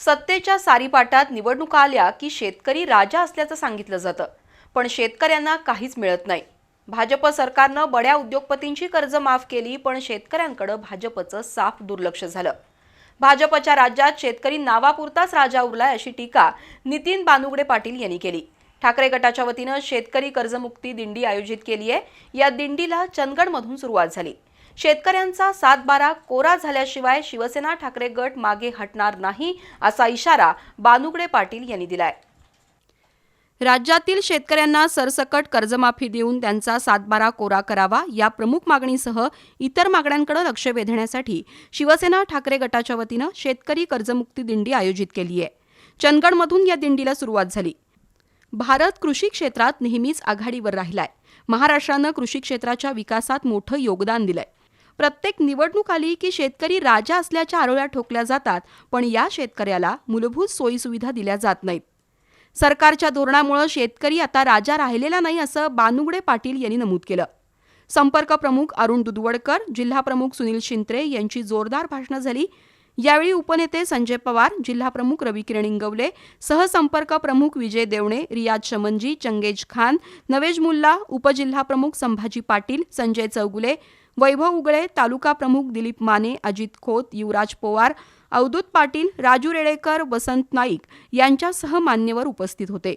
सत्तेच्या सारीपाटात निवडणुका आल्या की शेतकरी राजा असल्याचं सांगितलं जातं. पण शेतकऱ्यांना काहीच मिळत नाही. भाजप सरकारनं बड्या उद्योगपतींची कर्ज माफ केली पण शेतकऱ्यांकडे भाजपचं साफ दुर्लक्ष झालं. भाजपच्या राज्यात शेतकरी नावापुरताच राजा उरलाय अशी टीका नितीन बानुगडे पाटील यांनी केली. ठाकरे गटाच्या वतीनं शेतकरी कर्जमुक्ती दिंडी आयोजित केली आहे या दिंडीला चंदगडमधून सुरुवात झाली. शेतकऱ्यांचा सातबारा कोरा झाल्याशिवाय शिवसेना ठाकरे गट मागे हटणार नाही असा इशारा बानुगडे पाटील यांनी दिलाय. राज्यातील शेतकऱ्यांना सरसकट कर्जमाफी देऊन त्यांचा सातबारा कोरा करावा या प्रमुख मागणीसह इतर मागण्यांकडे लक्ष वेधण्यासाठी शिवसेना ठाकरे गटाच्या वतीनं शेतकरी कर्जमुक्ती दिंडी आयोजित केली आहे. चंदगडमधून या दिंडीला सुरुवात झाली. भारत कृषी क्षेत्रात नेहमीच आघाडीवर राहिलाय. महाराष्ट्रानं कृषी क्षेत्राच्या विकासात मोठं योगदान दिलंय. प्रत्येक निवडणूक आली की शेतकरी राजा असल्याच्या आरोळ्या ठोकल्या जातात पण या शेतकऱ्याला मूलभूत सोयीसुविधा दिल्या जात नाहीत. सरकारच्या धोरणामुळे शेतकरी आता राजा राहिलेला नाही असं बानुगडे पाटील यांनी नमूद केलं. संपर्क प्रमुख अरुण दुधवडकर जिल्हा प्रमुख सुनील शिंत्रे यांची जोरदार भाषणं झाली. यावेळी उपनेते संजय पवार जिल्हाप्रमुख रवी किरण इंगवले सहसंपर्क प्रमुख विजय देवणे रियाज शमनजी चंगेज खान नवेज मुल्ला उपजिल्हाप्रमुख संभाजी पाटील संजय चौगुले वैभव उगळे तालुका प्रमुख दिलीप माने अजित खोत युवराज पोवार अवधूत पाटील राजू रेडेकर वसंत नाईक यांच्यासह मान्यवर उपस्थित होते.